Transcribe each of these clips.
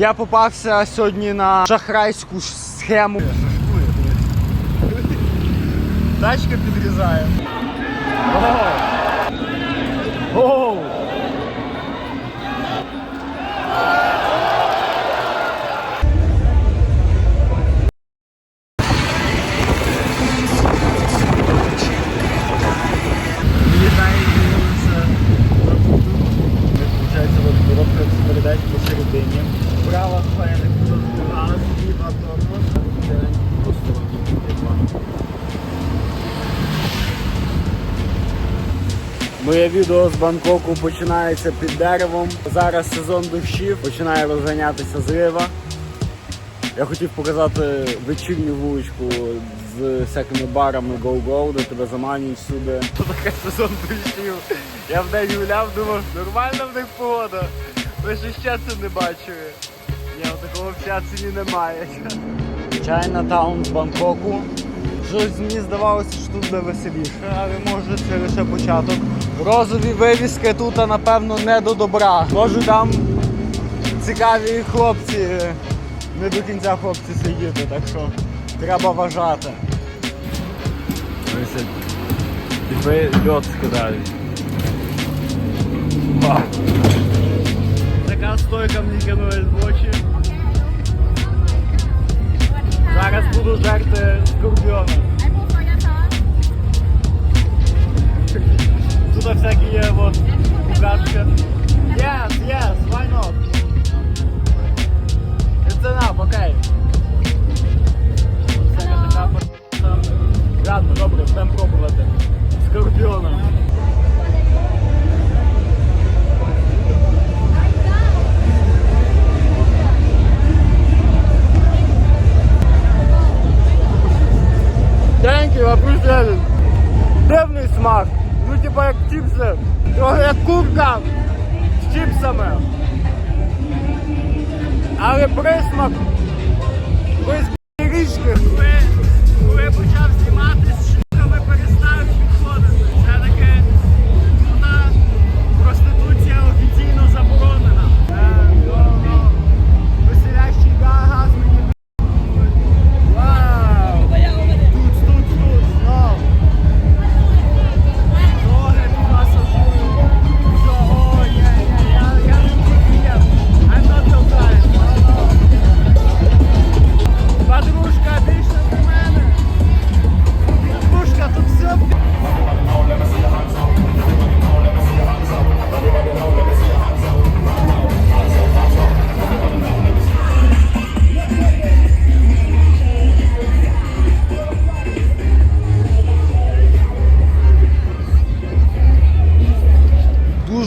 Я попався сьогодні на шахрайську схему. Тачка підрізає. О! Получається, відео з Бангкоку починається під деревом. Зараз сезон дощів, починає розганятися зрива. Я хотів показати вечірню вуличку з всякими барами Go-Go, де тебе заманюють всюди. Тут таке сезон дощів. Я в день гуляв, думав, нормальна в них погода. Ви ж ще це не бачили. Ні, такого в Сяцині немає. Чайна таун з Бангкоку. Щось мені здавалося, що тут буде веселіше, але може це лише початок. Розові вивіски тут, напевно, не до добра. Може там цікаві хлопці, не до кінця хлопці сидіти, так що треба вважати. Ви льот скидають. Така стойка мені кинулась в очі. Зараз буду жерти скорпіона. Тут всякі є от букашки. Yes, yes, why not? It's enough, окей. Всяка така п***а. Ладно, добре, будемо пробувати. Скорпіона. Thank you, appreciate it. Дивний смак. Ну, типа як чіпси. Як курка з чіпсами. Але присмак.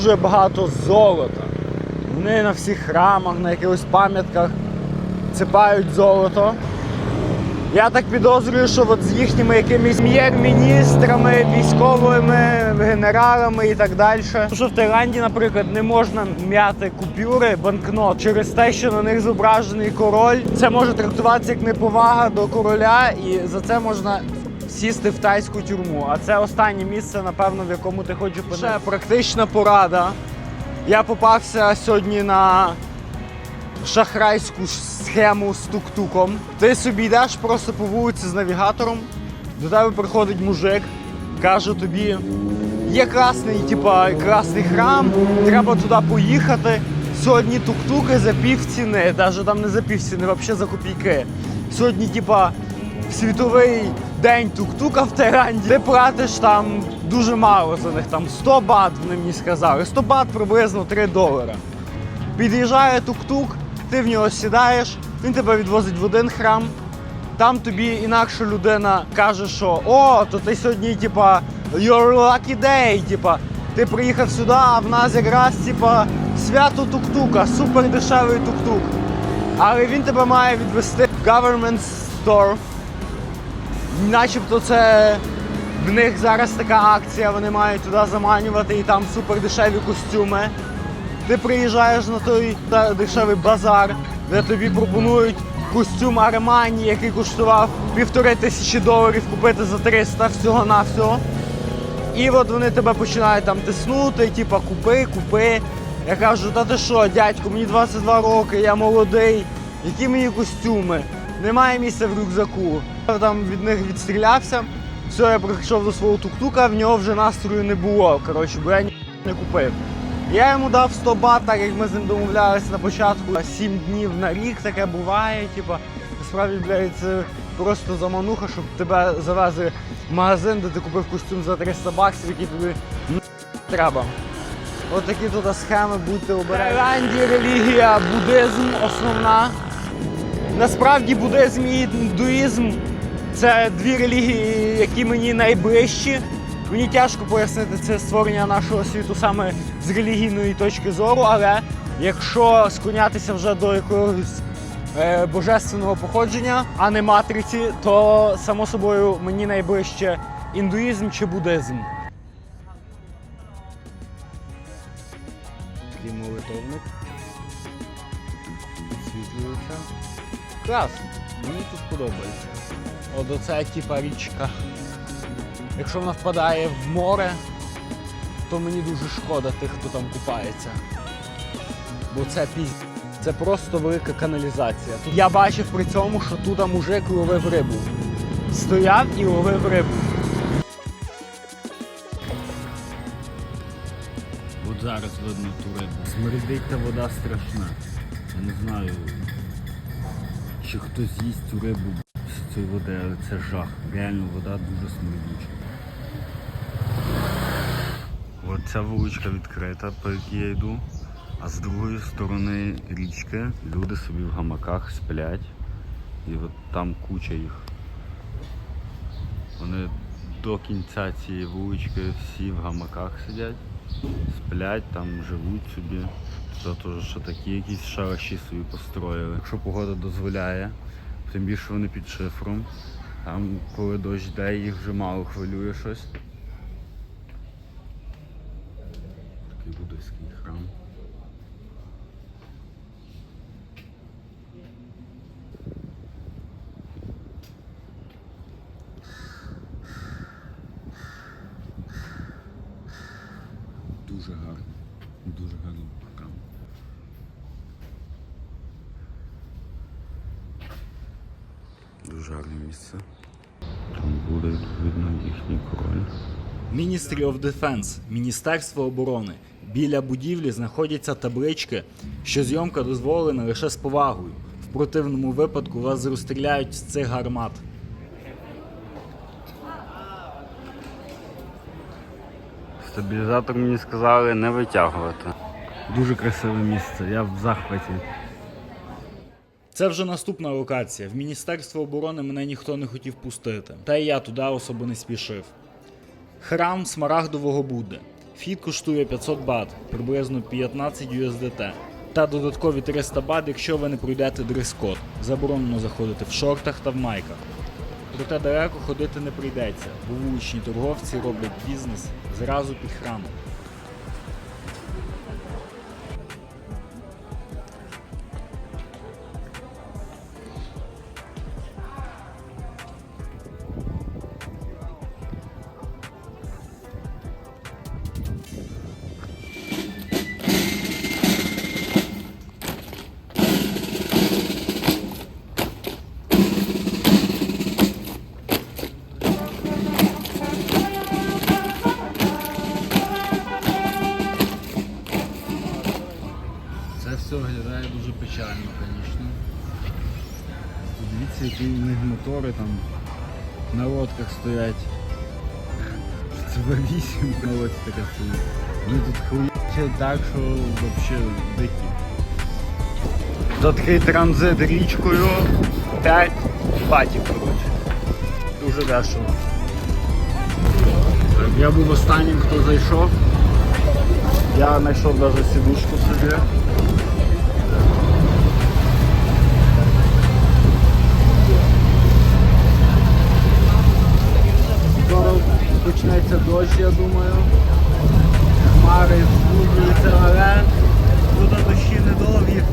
Дуже багато золота. Вони на всіх храмах, на якихось пам'ятках цепають золото. Я так підозрюю, що от з їхніми якимись прем'єр-міністрами, військовими генералами і так далі. Що в Таїланді, наприклад, не можна м'яти купюри, банкнот через те, що на них зображений король. Це може трактуватися як неповага до короля, і за це можна сісти в тайську тюрму. А це останнє місце, напевно, в якому ти хочеш опинитися. Ще практична порада. Я попався сьогодні на шахрайську схему з тук-туком. Ти собі йдеш просто по вулиці з навігатором, до тебе приходить мужик, каже тобі, є класний, типа, класний храм, треба туди поїхати. Сьогодні тук-туки за пів ціни, навіть там не за пів ціни, взагалі за копійки. Сьогодні, типа, світовий день тук-тука в Таїланді. Ти платиш там дуже мало за них, там 100 бат, вони мені сказали. 100 бат приблизно 3 долара. Під'їжджає тук-тук, ти в нього сідаєш, він тебе відвозить в один храм. Там тобі інакша людина каже, що о, то ти сьогодні, типа, your lucky day, типа, ти приїхав сюди, а в нас якраз типа свято тук-тука, супер дешевий тук-тук. Але він тебе має відвести в government store. Начебто це в них зараз така акція, вони мають туди заманювати і там супер дешеві костюми. Ти приїжджаєш на той дешевий базар, де тобі пропонують костюм Армані, який коштував півтори тисячі доларів купити за 300 всього навсього І от вони тебе починають там тиснути, типа купи, купи. Я кажу, та ти що, дядько, мені 22 роки, я молодий. Які мені костюми? Немає місця в рюкзаку. Я там від них відстрілявся. Все, я прийшов до свого тук-тука, в нього вже настрою не було. Коротше, бо я ні не купив. Я йому дав 100 бат, так як ми з ним домовлялися на початку. 7 днів на рік таке буває. Типа, насправді, блядь, це просто замануха, щоб тебе завезли в магазин, де ти купив костюм за 300 баксів, який тобі не треба. От такі тут схеми, будьте обережні. Таїланді релігія, буддизм основна. Насправді буддизм і індуїзм це дві релігії, які мені найближчі. Мені тяжко пояснити це створення нашого світу саме з релігійної точки зору, але якщо склонятися вже до якогось е, божественного походження, а не матриці, то само собою мені найближче індуїзм чи буддизм. Класно, мені тут подобається. От оце типа річка. Якщо вона впадає в море, то мені дуже шкода тих, хто там купається. Бо це пізь... Це просто велика каналізація. Я бачив при цьому, що тут мужик ловив рибу. Стояв і ловив рибу. От зараз видно ту рибу. Смердить та вода страшна. Я не знаю, чи хтось їсть цю рибу з цієї води, але це жах. Реально вода дуже смердюча. От ця вуличка відкрита, по якій я йду. А з другої сторони річки люди собі в гамаках сплять. І от там куча їх. Вони до кінця цієї вулички всі в гамаках сидять сплять, там живуть собі. Тобто, що такі якісь шараші собі построїли. Якщо погода дозволяє, тим більше вони під шифром. Там, коли дощ йде, їх вже мало хвилює щось. Такий буддийський храм. Дуже гарно. Дуже гарно храм. Дуже гарне місце. Там буде відповідно їхній король. Ministry of Defense – Міністерство оборони. Біля будівлі знаходяться таблички, що зйомка дозволена лише з повагою. В противному випадку вас розстріляють з цих гармат. Стабілізатор мені сказали не витягувати. Дуже красиве місце, я в захваті. Це вже наступна локація. В Міністерство оборони мене ніхто не хотів пустити, та й я туди особо не спішив. Храм Смарагдового Будди. Вхід коштує 500 бат, приблизно 15 USDT. Та додаткові 300 бат, якщо ви не пройдете дрес-код. Заборонено заходити в шортах та в майках. Проте далеко ходити не прийдеться, бо вуличні торговці роблять бізнес зразу під храмом. мотори там на лодках стоять. Це В8 на лодці така стоїть. Вони тут хуячать так, що взагалі дикі. Тут такий транзит річкою 5 батів, коротше. Дуже дешево. Я був останнім, хто зайшов. Я знайшов навіть сідушку собі. Почнеться дощ, я думаю. Хмари звужуються, але тут дощі недовгі.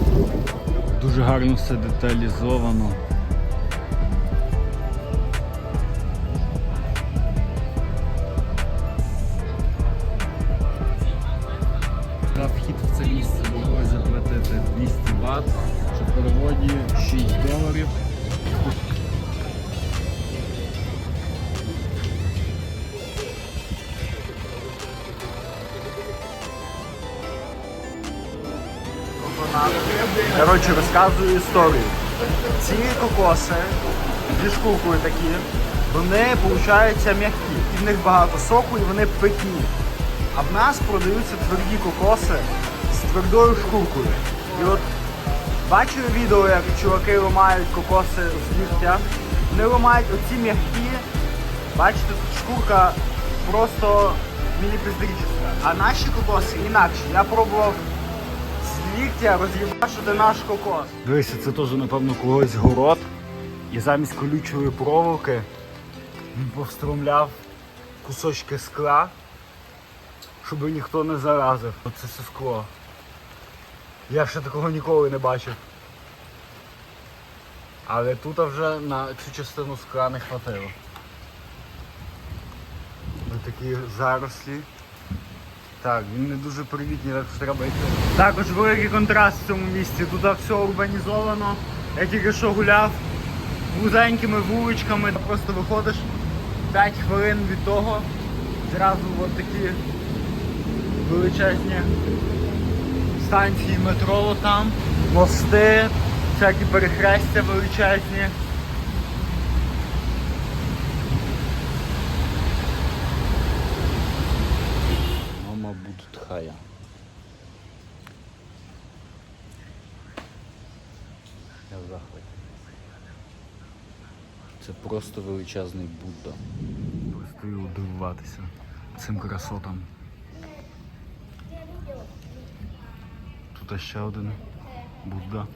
Дуже гарно все деталізовано. Коротше, розказую історію. Ці кокоси зі шкуркою такі, вони, виходить, м'які. І в них багато соку і вони питні. А в нас продаються тверді кокоси з твердою шкуркою. І от бачив відео, як чуваки ламають кокоси з нігтя. Вони ламають оці м'які. Бачите, тут шкурка просто міні-піздрічна. А наші кокоси інакші. Я пробував ліктя роз'їбашити наш кокос. Дивися, це теж, напевно, когось город. І замість колючої проволоки він повстромляв кусочки скла, щоб ніхто не заразив. Оце все скло. Я ще такого ніколи не бачив. Але тут вже на цю частину скла не хватило. Ось такі зарослі. Так, він не дуже привітний, так що треба йти. Також великий контраст в цьому місці. Тут все урбанізовано. Я тільки що гуляв вузенькими вуличками. Просто виходиш 5 хвилин від того. Зразу от такі величезні станції метро там, мости, всякі перехрестя величезні. Мама буде хая. Я в захваті. Це просто величезний Будда. Стою дивуватися цим красотам. Тут ще один Будда.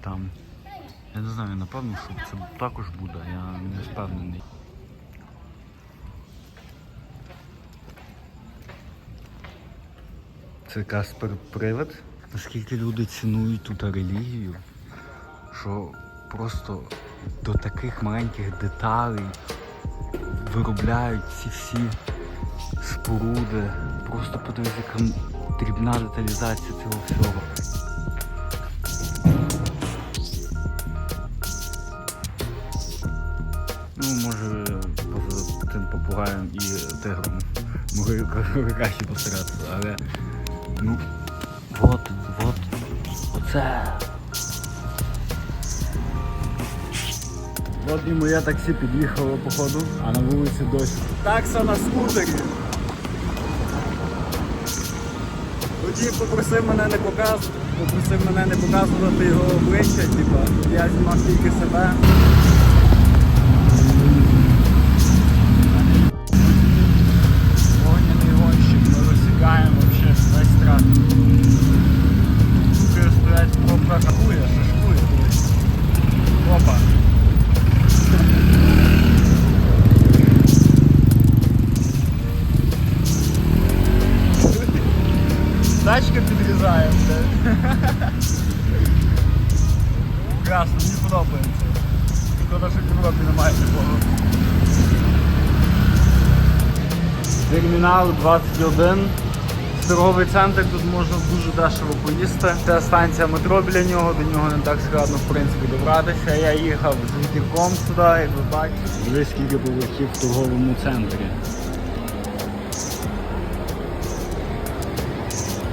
Там. Я не знаю, напевно, що це також Будда, я не впевнений. Це Каспер Привид. Наскільки люди цінують тут релігію, що просто до таких маленьких деталей виробляють ці всі споруди. Просто подивись, яка дрібна деталізація цього всього. Ну, може, поза тим попугаєм і тигром могли краще постаратися, але ну, от, от, оце. От і моє таксі під'їхало походу, а на вулиці дощ. Такса на скутері. Тоді попросив мене не показувати, попросив мене не показувати його обличчя, типа, я знімав тільки себе. Термінал 21. Торговий центр, тут можна дуже дешево поїсти. Це станція метро біля нього, до нього не так складно в принципі добратися. Я їхав з вітірком сюди, як ви бачите. Дивись, скільки поверхів в торговому центрі.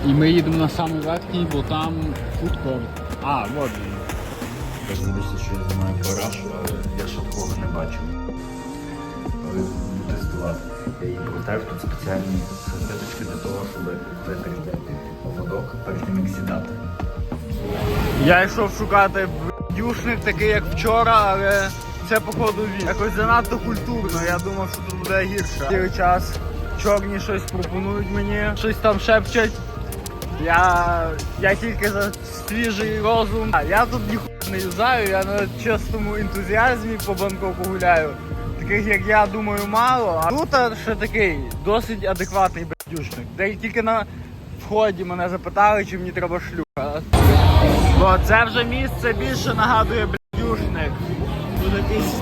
І ми їдемо на самий верхній, бо там фудкорт. А, от він. Здається, що я знімаю параш, але я ще такого не бачив. Але буду тестувати. Я її тут спеціальні серветочки для того, щоб витерти водок перед тим, як сідати. Я йшов шукати дюшник такий, як вчора, але це походу він. Якось занадто культурно. Я думав, що тут буде гірше. Цілий час чорні щось пропонують мені, щось там шепчуть. Я, я тільки за свіжий розум. Я тут ніхуя не юзаю, я на чистому ентузіазмі по Бангкоку гуляю. Таких як я думаю мало. А тут ще такий досить адекватний бдюшник. Де тільки на вході мене запитали, чи мені треба шлюха. Бо це вже місце більше нагадує блядюшник. Тут якийсь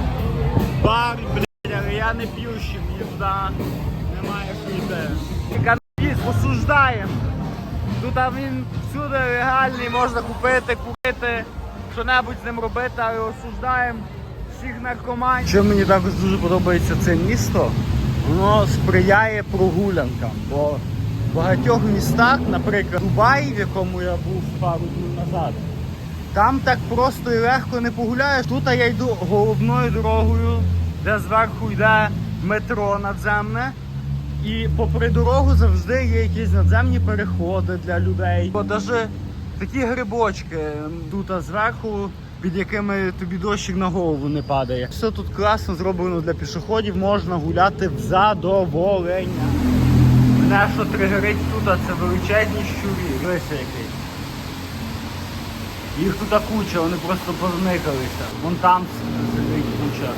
бар, блядь, але я не п'ющий, мені туди немає що йде. Канабіс осуждаємо. Тут він всюди легальний, можна купити, купити, що-небудь з ним робити, але осуждаємо всіх наркоманів. Що мені також дуже подобається це місто, воно сприяє прогулянкам, бо В багатьох містах, наприклад, Дубай, в якому я був пару днів назад, там так просто і легко не погуляєш. Тут я йду головною дорогою, де зверху йде метро надземне. І попри дорогу завжди є якісь надземні переходи для людей. Бо навіть такі грибочки тут зверху, під якими тобі дощик на голову не падає. Все тут класно зроблено для пішоходів, можна гуляти в задоволення. Мене що тригерить тут, це величезні щурі. Дивися який. Їх тут куча, вони просто позникалися. Вон там сидить куча.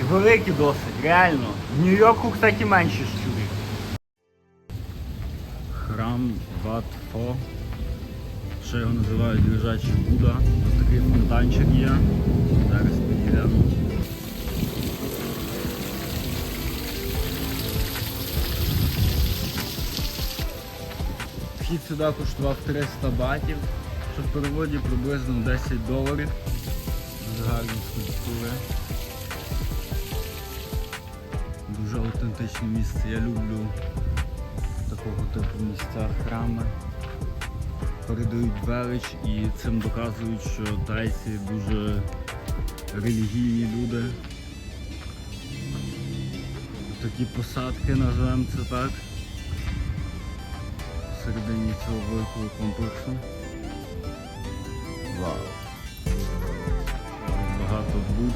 І великі досить, реально. В Нью-Йорку, кстати, менші щурі. Храм Ват Фо. Ще його називають лежачий Будда. Ось такий фонтанчик є. Зараз підійдемо. Вхід сюди коштував 300 батів, що в переводі приблизно 10 доларів. Дуже гарні скульптури. Дуже автентичне місце. Я люблю такого типу місця храми. Передають велич і цим доказують, що тайці дуже релігійні люди. Такі посадки, називаємо це так. Всередині цього великого комплексу. Вау! Багато буд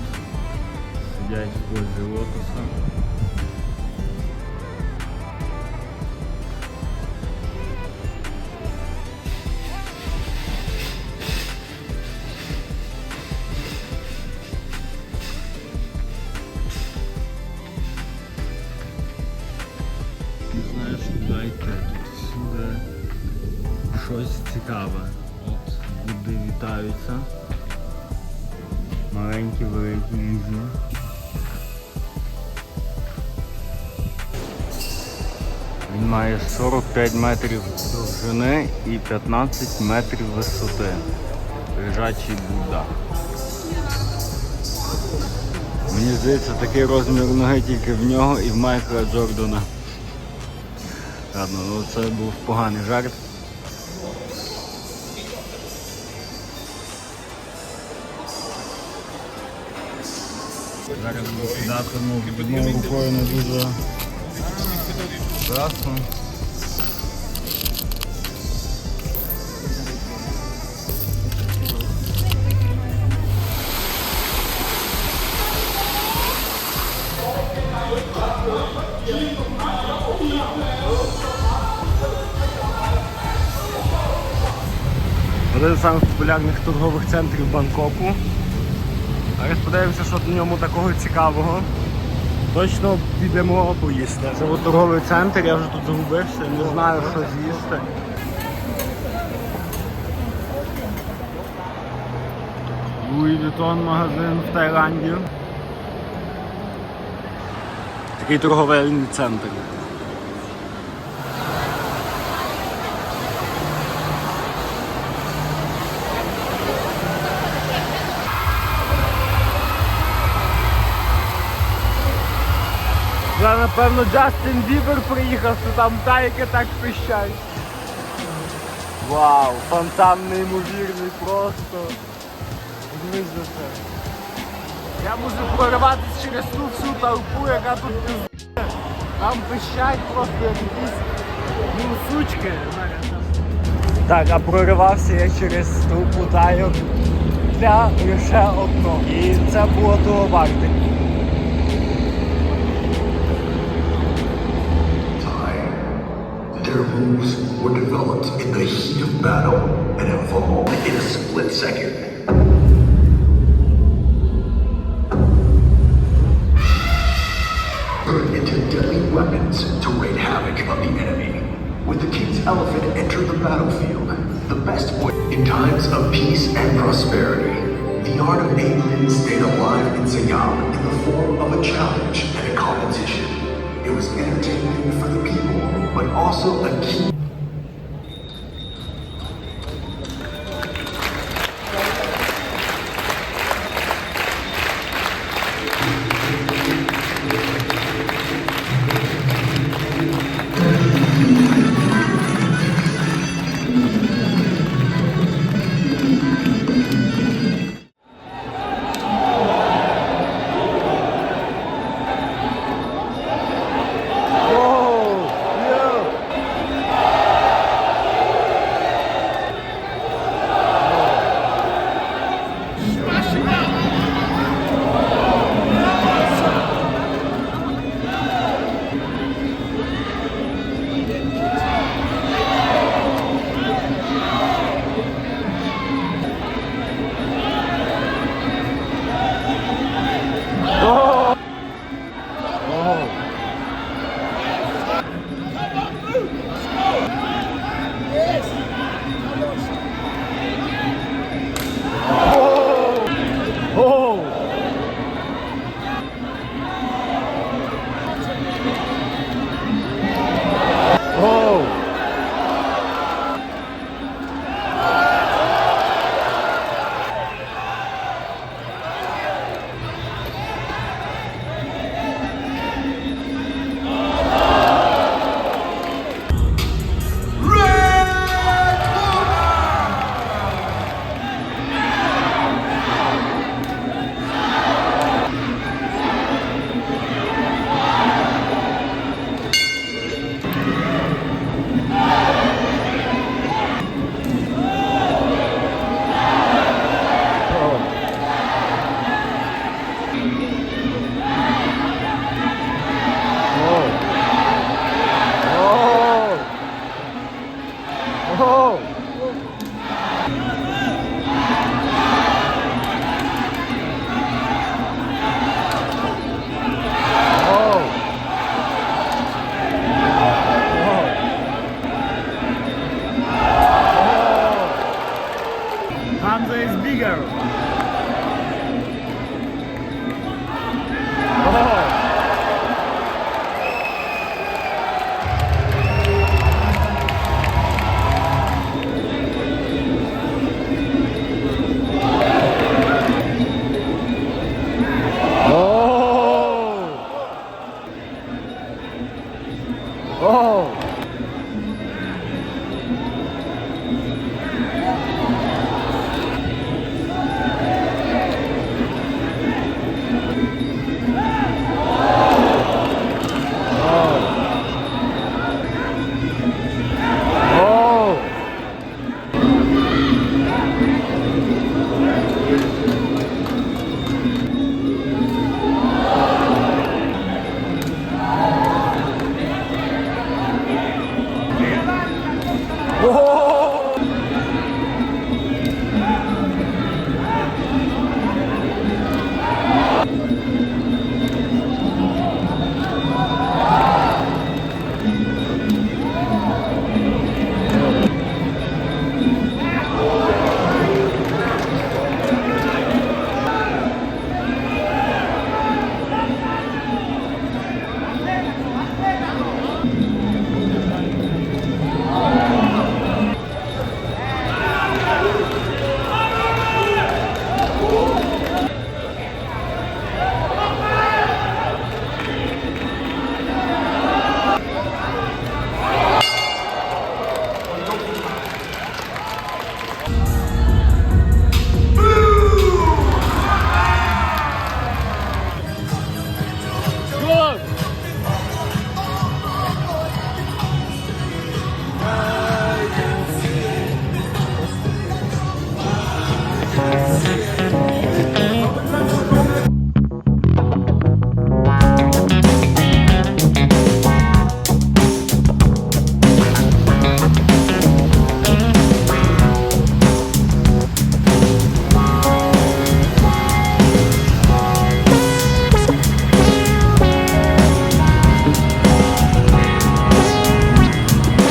сидять в позі лотоса. Має 45 метрів довжини і 15 метрів висоти. Лежачий Будда. Мені здається, такий розмір ноги тільки в нього і в Майкла Джордана. Ладно, ну це був поганий жарт. Зараз буду кидати ну, одною рукою не дуже красно. Один з самих популярних торгових центрів Бангкоку. Зараз подивимося, що в ньому такого цікавого. Точно підемо поїсти. Це от торговий центр, я вже тут загубився, не знаю, що з'їсти. Луї Вітон магазин в Таїланді. Такий торговельний центр. Напевно Джастін Бібер приїхав, що там тайки так пищать. Вау, фонтан неймовірний просто. Подивись на це. Я можу прориватися через ту всю толпу, яка тут пиздує. Там пищать просто якісь ну, сучки. Так, а проривався я через толпу тайок для лише одного. І це було того варте. Their moves were developed in the heat of battle and evolved in a split second. Turned into deadly weapons to wreak havoc on the enemy. With the king's elephant entered the battlefield, the best way in times of peace and prosperity. The art of England stayed alive in Siam in the form of a challenge and a competition. It was entertainment for the people, but also a key